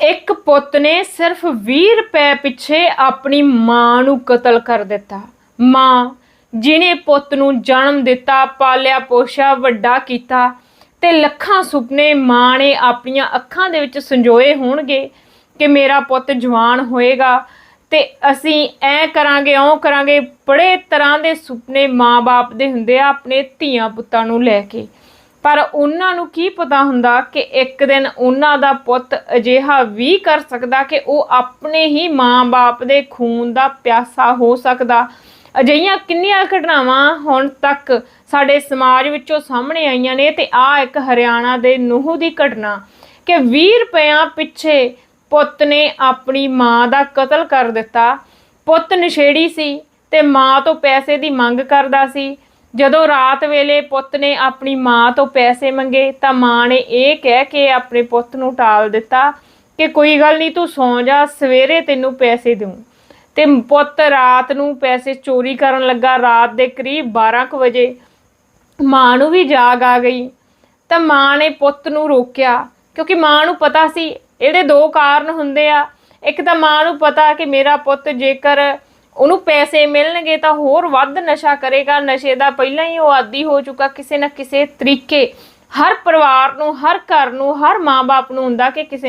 ਇੱਕ ਪੁੱਤ ਨੇ ਸਿਰਫ 20 ਰੁਪਏ ਪਿੱਛੇ ਆਪਣੀ ਮਾਂ ਨੂੰ ਕਤਲ ਕਰ ਦਿੱਤਾ। ਮਾਂ ਜਿਨੇ ਪੁੱਤ ਨੂੰ ਜਨਮ ਦਿੱਤਾ, ਪਾਲਿਆ ਪੋਸ਼ਿਆ, ਵੱਡਾ ਕੀਤਾ ਤੇ ਲੱਖਾਂ ਸੁਪਨੇ ਮਾਂ ਨੇ ਆਪਣੀਆਂ ਅੱਖਾਂ ਦੇ ਵਿੱਚ ਸੰਜੋਏ ਹੋਣਗੇ ਕਿ ਮੇਰਾ ਪੁੱਤ ਜਵਾਨ ਹੋਏਗਾ ਤੇ ਅਸੀਂ ਐ ਕਰਾਂਗੇ ਉਹ ਕਰਾਂਗੇ, ਬੜੇ ਤਰ੍ਹਾਂ ਦੇ ਸੁਪਨੇ ਮਾਂ-ਬਾਪ ਦੇ ਹੁੰਦੇ ਆ ਆਪਣੇ ਧੀਆਂ ਪੁੱਤਾਂ ਨੂੰ ਲੈ ਕੇ। ਪਰ ਉਹਨਾਂ ਨੂੰ ਕੀ ਪਤਾ ਹੁੰਦਾ ਕਿ ਇੱਕ ਦਿਨ ਉਹਨਾਂ ਦਾ ਪੁੱਤ ਅਜਿਹਾ ਵੀ ਕਰ ਸਕਦਾ ਕਿ ਉਹ ਆਪਣੇ ਹੀ ਮਾਂ-ਬਾਪ ਦੇ ਖੂਨ ਦਾ ਪਿਆਸਾ ਹੋ ਸਕਦਾ। ਅਜਿਹੀਆਂ ਕਿੰਨੀਆਂ ਘਟਨਾਵਾਂ ਹੁਣ ਤੱਕ ਸਾਡੇ ਸਮਾਜ ਵਿੱਚੋਂ ਸਾਹਮਣੇ ਆਈਆਂ ਨੇ ਤੇ ਆ ਇੱਕ ਹਰਿਆਣਾ ਦੇ ਨੂਹ ਦੀ ਘਟਨਾ ਕਿ 20 ਰੁਪਿਆਂ ਪਿੱਛੇ ਪੁੱਤ ਨੇ ਆਪਣੀ ਮਾਂ ਦਾ ਕਤਲ ਕਰ ਦਿੱਤਾ। ਪੁੱਤ ਨਸ਼ੇੜੀ ਸੀ ਤੇ ਮਾਂ ਤੋਂ ਪੈਸੇ ਦੀ ਮੰਗ ਕਰਦਾ ਸੀ। ਜਦੋਂ ਰਾਤ ਵੇਲੇ ਪੁੱਤ ਨੇ ਆਪਣੀ ਮਾਂ ਤੋਂ ਪੈਸੇ ਮੰਗੇ ਤਾਂ ਮਾਂ ਨੇ ਇਹ ਕਹਿ ਕੇ ਆਪਣੇ ਪੁੱਤ ਨੂੰ ਟਾਲ ਦਿੱਤਾ ਕਿ ਕੋਈ ਗੱਲ ਨਹੀਂ ਤੂੰ ਸੌਂ ਜਾ, ਸਵੇਰੇ ਤੈਨੂੰ ਪੈਸੇ ਦਊਂ। ਤੇ ਪੁੱਤ ਰਾਤ ਨੂੰ ਪੈਸੇ ਚੋਰੀ ਕਰਨ ਲੱਗਾ, ਰਾਤ ਦੇ ਕਰੀਬ 12 ਕੁ ਵਜੇ ਮਾਂ ਨੂੰ ਵੀ ਜਾਗ ਆ ਗਈ। ਤਾਂ ਮਾਂ ਨੇ ਪੁੱਤ ਨੂੰ ਰੋਕਿਆ, ਕਿਉਂਕਿ ਮਾਂ ਨੂੰ ਪਤਾ ਸੀ, ਇਹਦੇ ਦੋ ਕਾਰਨ ਹੁੰਦੇ ਆ। ਇੱਕ ਤਾਂ ਮਾਂ ਨੂੰ ਪਤਾ ਕਿ ਮੇਰਾ ਪੁੱਤ ਜੇਕਰ ਉਹਨੂੰ ਪੈਸੇ ਮਿਲਣਗੇ ਤਾਂ ਹੋਰ ਵੱਧ ਨਸ਼ਾ ਕਰੇਗਾ। ਨਸ਼ੇ ਦਾ ਪਹਿਲਾਂ ਹੀ ਉਹ ਆਦੀ ਹੋ ਚੁੱਕਾ ਕਿਸੇ ਨਾ ਕਿਸੇ ਤਰੀਕੇ। ਹਰ ਪਰਿਵਾਰ ਨੂੰ, ਹਰ ਘਰ ਨੂੰ, ਹਰ ਮਾਂ-ਬਾਪ ਨੂੰ ਹੁੰਦਾ ਕਿ ਕਿਸੇ ਨਾ